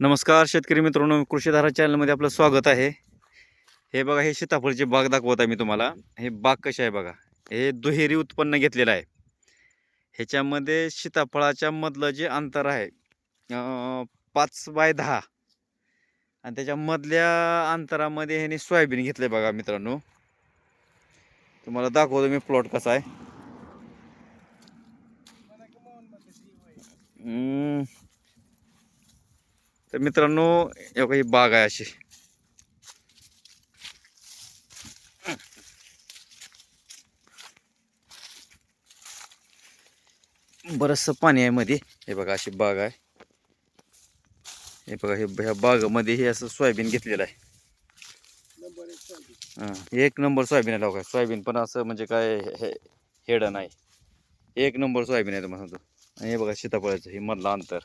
नमस्कार शेतकरी मित्रांनो कृषीधारा चॅनलमध्ये आपलं स्वागत आहे. हे बघा हे सीताफळची बाग दाखवत आहे मी तुम्हाला. हे बाग कशी आहे बघा? हे दुहेरी उत्पन्न घेतलेलं आहे. ह्याच्यामध्ये सीताफळाच्या मधलं जे अंतर आहे पाच बाय दहा. आणि त्याच्यामधल्या अंतरामध्ये ह्याने सोयाबीन घेतलं आहे बघा मित्रांनो. तुम्हाला दाखवतो मी प्लॉट कसा आहे. तर मित्रांनो एक ही बाग आहे अशी. बरंचसं पाणी आहे मध्ये हे बघा अशी बाग आहे. हे बघा हे ह्या बागेमध्ये हे असं सोयाबीन घेतलेलं आहे. हां एक नंबर सोयाबीन आहे लोक. सोयाबीन पण असं म्हणजे काय हे हेड नाही. एक नंबर सोयाबीन आहे तुम्हाला सांगतो. आणि हे बघा सीताफळाचं हे मधलं अंतर.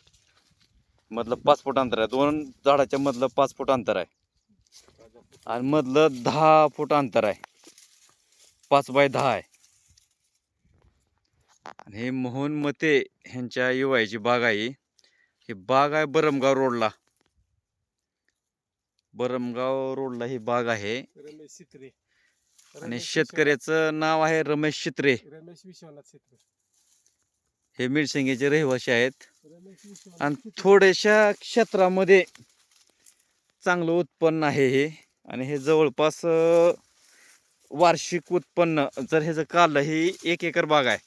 मधलं पाच फूट अंतर आहे. दोन झाडाच्या मधलं पाच फूट अंतर आहे. आणि मधलं दहा फूट अंतर आहे. पाच बाय दहा आहे. आणि हे मोहन मते ह्यांच्या युवाची बाग आहे. ही बाग आहे बरमगाव रोडला. बरमगाव रोडला ही बाग आहे. आणि शेतकऱ्याचं नाव आहे रमेश विश्वनाथ- रमेश विश्वनाथ सित्रे हे मिरसिंगीचे रहिवासी आहेत. आणि. थोड्याशा क्षेत्रामध्ये चांगलं उत्पन्न आहे हे. आणि हे जवळपास वार्षिक उत्पन्न जर ह्याचं काढलं ही एक एकर बाग आहे.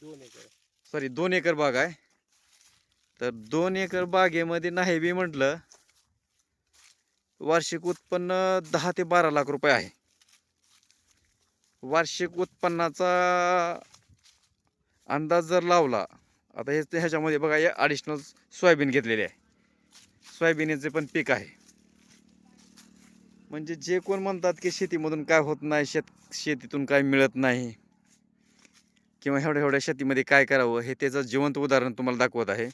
दोन एकर. सॉरी दोन एकर बाग आहे. तर दोन एकर बागेमध्ये नाही बी म्हटलं वार्षिक उत्पन्न दहा ते बारा लाख रुपये आहे. वार्षिक उत्पन्नाचा अंदाज जर लावला आता हे ह्याच्यामध्ये बघा हे ॲडिशनल सोयाबीन घेतलेले आहे. सोयाबीनचे पण पीक आहे. म्हणजे जे कोण म्हणतात की शेतीमधून काय होत नाही शेत शेतीतून काय मिळत नाही किंवा एवढ्या एवढ्या शेतीमध्ये काय करावं हे त्याचं जिवंत उदाहरण तुम्हाला दाखवत आहे.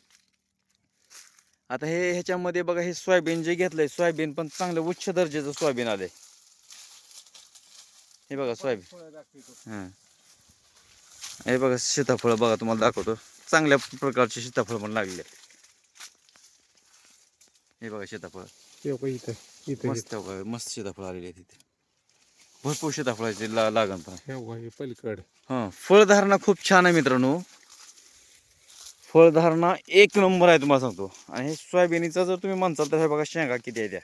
आता हे ह्याच्यामध्ये बघा हे सोयाबीन जे घेतलंय सोयाबीन पण चांगलं उच्च दर्जाचं सोयाबीन आलंय. हे बघा सोयाबीन. हां. हे बघा सीताफळ बघा तुम्हाला दाखवतो. चांगल्या प्रकारचे सीताफळ पण लागले हे बघा सीताफळ. मस्त मस्त सीताफळ आलेले आहेत तिथे. भरपूर सीताफळाचे ला लागण पण. आहे. पलीकड. हां फळधारणा खूप छान आहे मित्रांनो. फळधारणा एक नंबर आहे तुम्हाला सांगतो. आणि हे सोयाबीनीचा जर तुम्ही म्हणसाल तर हे बघा शेंगा किती आहे त्या.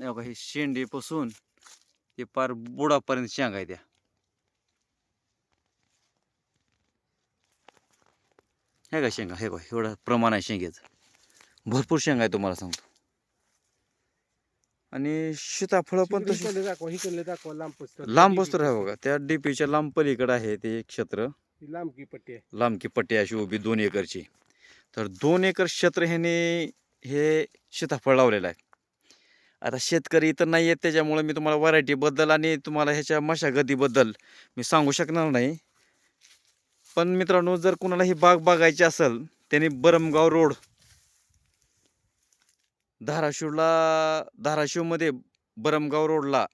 हे बघा ही शेंडीपासून ते पार बुडापर्यंत शेंगा आहे त्या. हे का शेंगा? हे बघा एवढं प्रमाण आहे शेंग्याचं भरपूर शेंगा आहे तुम्हाला सांगतो. आणि सीताफळं पण तशी दाखवा इकडले दाखवा लांब. लांब वस्त्र आहे बघा. त्या डीपीच्या लांब पलीकडे आहे ते एक क्षेत्र. ही लांबकी पट्टी आहे. लांबकी पट्टी अशी उभी दोन एकरची. तर दोन एकर क्षेत्र ह्याने हे सीताफळ लावलेलं आहे. आता शेतकरी इथं नाही आहेत त्याच्यामुळे मी तुम्हाला व्हरायटीबद्दल आणि तुम्हाला ह्याच्या मशागतीबद्दल मी सांगू शकणार नाही. पण मित्रांनो जर कुणाला ही बाग बघायची असेल त्यांनी बरमगाव रोड धाराशिवला धाराशिवमध्ये बरमगाव रोडला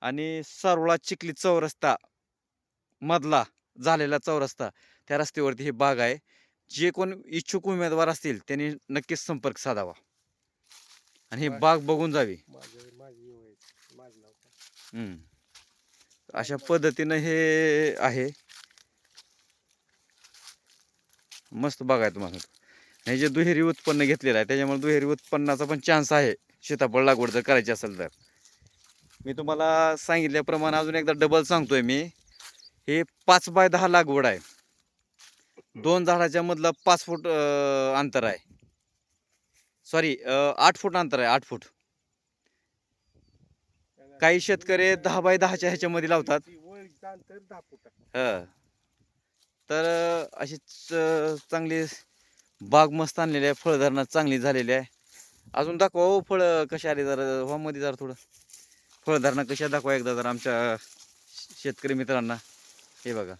आणि सारोळा चिखली चौरस्ता मधला झालेला चौरस्ता त्या रस्त्यावरती ही बाग आहे. जे कोण इच्छुक उमेदवार असतील त्यांनी नक्कीच संपर्क साधावा. आणि ही बाग बघून जावी. अशा पद्धतीनं हे आहे. मस्त बाग आहे तुम्हाला. हे जे दुहेरी उत्पन्न घेतलेलं आहे त्याच्यामुळे दुहेरी उत्पन्नाचा पण चान्स आहे. सीताफळ लागवड जर करायची असेल तर. मी तुम्हाला सांगितल्याप्रमाणे अजून एकदा डबल सांगतोय मी. हे पाच बाय दहा लागवड आहे. दोन झाडाच्या मधलं पाच फूट अंतर आहे. सॉरी आठ फूट अंतर आहे आठ फूट. काही शेतकरी दहा बाय दहाच्या ह्याच्यामध्ये लावतात ती वळीचं अंतर दहा फूट आहे. हं. तर अशी चांगली बाग मस्त आणलेली आहे. फळधारणा चांगली झालेली आहे. अजून दाखवा हो फळं कशी आली जरा मध्ये जरा थोडं. फळधारणा कशा दाखवा एकदा जरा आमच्या शेतकरी मित्रांना. हे बघा.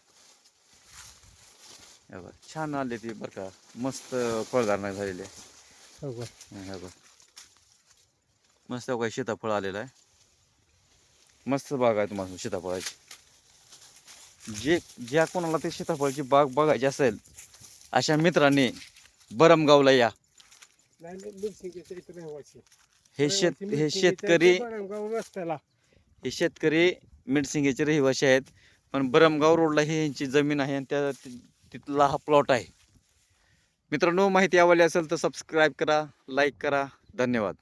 हे बघा छान आले ती बरं का. मस्त फळधारणा झालेली आहे. हो? हं, हे बघा मस्त काही सीताफळ आलेलं आहे. मस्त बाग आहे तुम्हाला सीताफळाची जे ज्या कोणाला ते सीताफळाची बाग बघायची असेल अशा मित्रांनी बरमगावला या. हे शेत हे शेतकरी हे शेतकरी मिरसिंगेचे रहिवासी आहेत पण बरमगाव रोडला ही यांची जमीन आहे आणि त्या तिथला हा प्लॉट आहे. मित्रांनो माहिती आवडली असेल तर सबस्क्राईब करा लाईक करा. धन्यवाद.